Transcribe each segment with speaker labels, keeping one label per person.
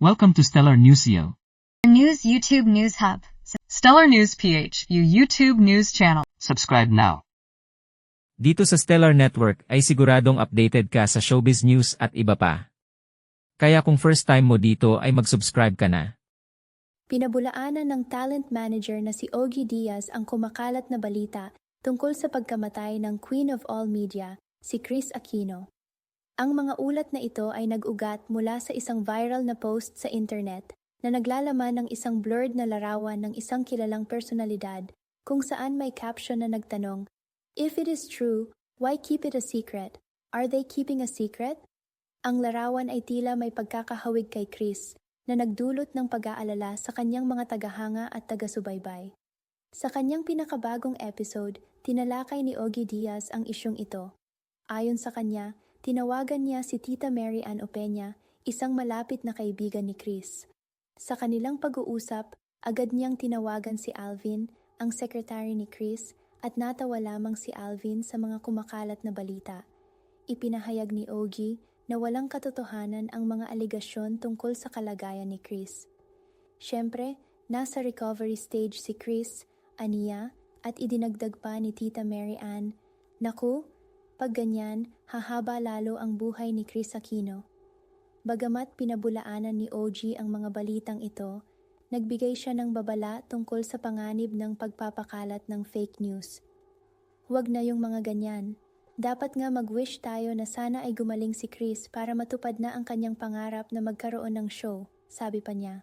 Speaker 1: Welcome to Stellar Newsio.
Speaker 2: News YouTube News Hub.
Speaker 3: Stellar News PH, you YouTube news channel.
Speaker 1: Subscribe now.
Speaker 4: Dito sa Stellar Network ay siguradong updated ka sa showbiz news at iba pa. Kaya kung first time mo dito ay mag-subscribe ka na.
Speaker 5: Pinabulaanan ng talent manager na si Ogie Diaz ang kumakalat na balita tungkol sa pagkamatay ng Queen of All Media, si Chris Aquino. Ang mga ulat na ito ay nag-ugat mula sa isang viral na post sa internet na naglalaman ng isang blurred na larawan ng isang kilalang personalidad kung saan may caption na nagtanong, If it is true, why keep it a secret? Are they keeping a secret? Ang larawan ay tila may pagkakahawig kay Chris na nagdulot ng pag-aalala sa kanyang mga tagahanga at taga-subaybay. Sa kanyang pinakabagong episode, tinalakay ni Ogie Diaz ang isyong ito. Ayon sa kanya, tinawagan niya si Tita Mary Ann Opeña, isang malapit na kaibigan ni Chris. Sa kanilang pag-uusap, agad niyang tinawagan si Alvin, ang sekretary ni Chris, at natawa lamang si Alvin sa mga kumakalat na balita. Ipinahayag ni Ogie na walang katotohanan ang mga aligasyon tungkol sa kalagayan ni Chris. Siyempre, nasa recovery stage si Chris, aniya, at idinagdag pa ni Tita Mary Ann, Naku, pag ganyan, hahaba lalo ang buhay ni Chris Aquino. Bagamat pinabulaanan ni OG ang mga balitang ito, nagbigay siya ng babala tungkol sa panganib ng pagpapakalat ng fake news. Huwag na yung mga ganyan. Dapat nga mag-wish tayo na sana ay gumaling si Chris para matupad na ang kanyang pangarap na magkaroon ng show, sabi pa niya.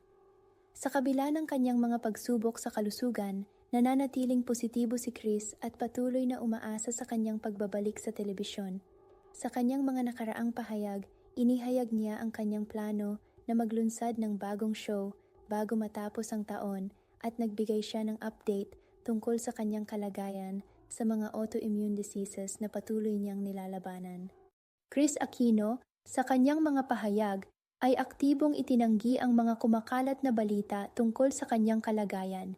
Speaker 5: Sa kabila ng kanyang mga pagsubok sa kalusugan, nananatiling positibo si Chris at patuloy na umaasa sa kanyang pagbabalik sa telebisyon. Sa kanyang mga nakaraang pahayag, inihayag niya ang kanyang plano na maglunsad ng bagong show bago matapos ang taon at nagbigay siya ng update tungkol sa kanyang kalagayan sa mga autoimmune diseases na patuloy niyang nilalabanan. Chris Aquino, sa kanyang mga pahayag, ay aktibong itinanggi ang mga kumakalat na balita tungkol sa kanyang kalagayan.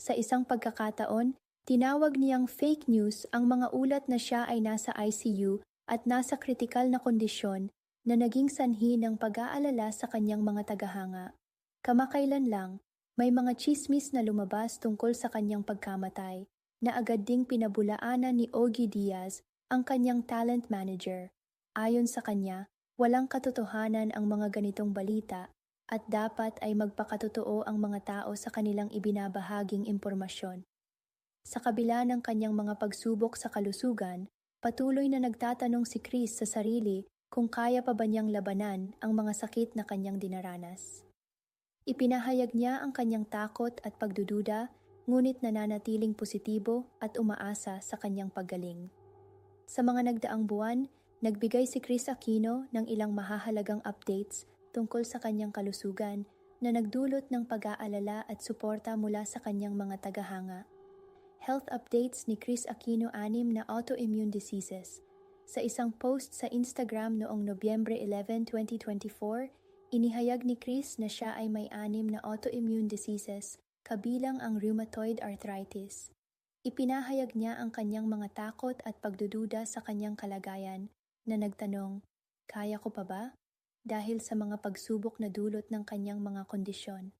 Speaker 5: Sa isang pagkakataon, tinawag niyang fake news ang mga ulat na siya ay nasa ICU at nasa kritikal na kondisyon na naging sanhi ng pag-aalala sa kanyang mga tagahanga. Kamakailan lang, may mga chismis na lumabas tungkol sa kanyang pagkamatay na agad ding pinabulaanan ni Ogie Diaz ang kanyang talent manager. Ayon sa kanya, walang katotohanan ang mga ganitong balita at dapat ay magpakatotoo ang mga tao sa kanilang ibinabahaging impormasyon. Sa kabila ng kanyang mga pagsubok sa kalusugan, patuloy na nagtatanong si Chris sa sarili kung kaya pa ba niyang labanan ang mga sakit na kanyang dinaranas. Ipinahayag niya ang kanyang takot at pagdududa ngunit nananatiling positibo at umaasa sa kanyang paggaling. Sa mga nagdaang buwan, nagbigay si Chris Aquino ng ilang mahahalagang updates tungkol sa kanyang kalusugan na nagdulot ng pag-aalala at suporta mula sa kanyang mga tagahanga. Health updates ni Chris Aquino anim na autoimmune diseases. Sa isang post sa Instagram noong Nobyembre 11, 2024, inihayag ni Chris na siya ay may anim na autoimmune diseases kabilang ang rheumatoid arthritis. Ipinahayag niya ang kanyang mga takot at pagdududa sa kanyang kalagayan na nagtanong, Kaya ko pa ba? Dahil sa mga pagsubok na dulot ng kanyang mga kondisyon.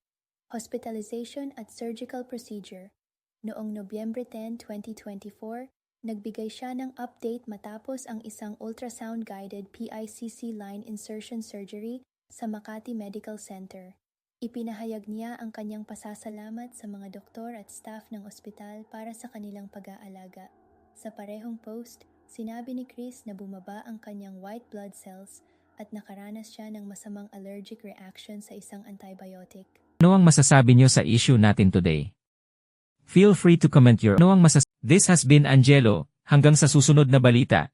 Speaker 5: Hospitalization at surgical procedure. Noong Nobyembre 10, 2024, nagbigay siya ng update matapos ang isang ultrasound-guided PICC line insertion surgery sa Makati Medical Center. Ipinahayag niya ang kanyang pasasalamat sa mga doktor at staff ng ospital para sa kanilang pag-aalaga. Sa parehong post, sinabi ni Chris na bumaba ang kanyang white blood cells at nakaranas siya ng masamang allergic reaction sa isang antibiotic.
Speaker 4: Ano ang masasabi niyo sa issue natin today? Feel free to comment your ano ang masas... This has been Angelo, hanggang sa susunod na balita.